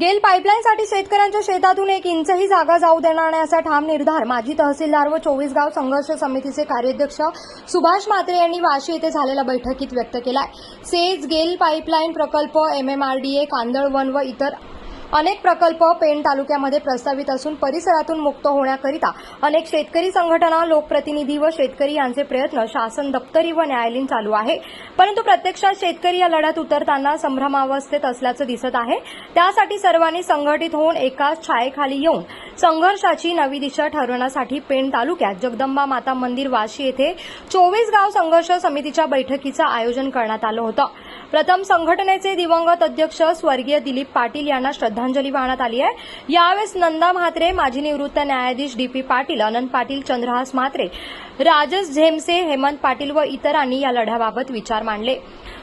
गेल पाईपलाईनसाठी शेतकऱ्यांच्या शेतातून एक इंचही जागा जाऊ देणार नाही असा ठाम निर्धार माजी तहसीलदार व चोवीस गाव संघर्ष समितीचे कार्याध्यक्ष सुभाष म्हात्रे यांनी वाशी येथे झालेल्या बैठकीत व्यक्त केलाय. सेज गेल पाईपलाईन प्रकल्प एमएमआरडीए कांदळवन व इतर अनेक प्रकल्प पेण तालुक्यामध्ये प्रस्तावित असून परिसरातून मुक्त होण्याकरिता अनेक शेतकरी संघटना लोकप्रतिनिधी व शेतकरी यांचे प्रयत्न शासन दप्तरी व न्यायालयीन चालू आहे. परंतु प्रत्यक्षात शेतकरी या लढ्यात उतरताना संभ्रमावस्थेत असल्याचं दिसत आहे. त्यासाठी सर्वांनी संघटित होऊन एकाच छायेखाली येऊन संघर्षाची नवी दिशा ठरवण्यासाठी पेण तालुक्यात जगदंबा माता मंदिर वाशी येथे चोवीस गाव संघर्ष समितीच्या बैठकीचं आयोजन करण्यात आलं होतं. प्रथम संघटनेचे दिवंगत अध्यक्ष स्वर्गीय दिलीप पाटील यांना श्रद्धांजली वाहण्यात आली आहे. यावेळेस नंदा म्हात्रे माजी निवृत्त न्यायाधीश डी पी पाटील अनंत पाटील चंद्रहास म्हात्रे राजेश झेमसे हेमंत पाटील व इतरांनी या लढ्याबाबत विचार मांडले.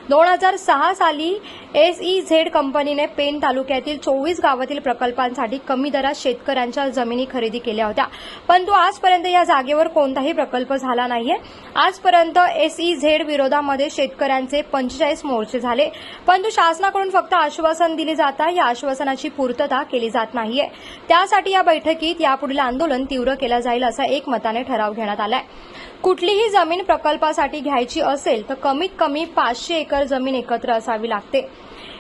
दोन हजार सहा साली एसई कंपनीने पेन तालुक्यातील चोवीस गावातील प्रकल्पांसाठी कमी दरात शेतकऱ्यांच्या जमिनी खरेदी केल्या होत्या. परंतु आजपर्यंत या जागेवर कोणताही प्रकल्प झाला नाहीये. आजपर्यंत एसई झेड विरोधामध्ये शेतकऱ्यांचे पंचेचाळीस मोर्चे झाले. परंतु शासनाकडून फक्त आश्वासन दिले जाता या आश्वासनाची पूर्तता केली जात नाहीये. त्यासाठी या बैठकीत यापुढील आंदोलन तीव्र केलं जाईल असा एकमताने ठराव घेण्यात आलाय. कुठलीही जमीन प्रकल्पासाठी घ्यायची असेल तर कमीत कमी पाचशे एकर जमीन एकत्र असावी लागते.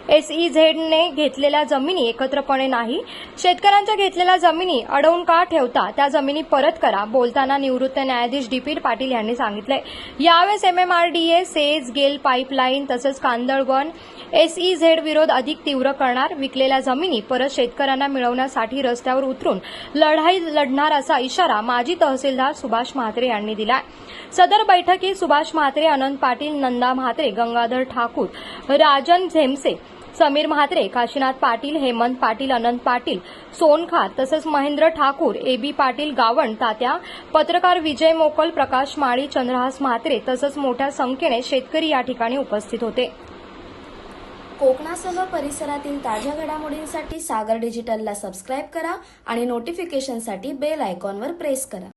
एसईझेडने घेतलेल्या जमिनी एकत्रपणे नाही. शेतकऱ्यांच्या घेतलेल्या जमिनी अडवून का ठेवता त्या जमिनी परत करा बोलताना निवृत्त न्यायाधीश डीपी पाटील यांनी सांगितले यावेळेस एमएमआरडीए सेज गेल पाईपलाईन तसंच कांदळवन एसईझेड विरोध अधिक तीव्र करणार विकलेल्या जमिनी परत शेतकऱ्यांना मिळवण्यासाठी रस्त्यावर उतरून लढाई लढणार असा इशारा माजी तहसीलदार सुभाष म्हात्रे यांनी दिला सदर बैठकीत सुभाष म्हात्रे अनंत पाटील नंदा म्हात्रे गंगाधर ठाकूर राजन झेमसे समीर म्हात्रे काशीनाथ पाटील हेमंत पाटील अनंत पाटील सोनखार तसंच महेंद्र ठाकूर एबी पाटील गावण तात्या पत्रकार विजय मोकल प्रकाश माळी चंद्रहास म्हात्रे तसंच मोठ्या संख्येने शेतकरी या ठिकाणी उपस्थित होते. कोकणासह परिसरातील ताज्या घडामोडींसाठी सागर डिजिटलला सबस्क्राईब करा आणि नोटिफिकेशनसाठी बेल आयकॉनवर प्रेस करा.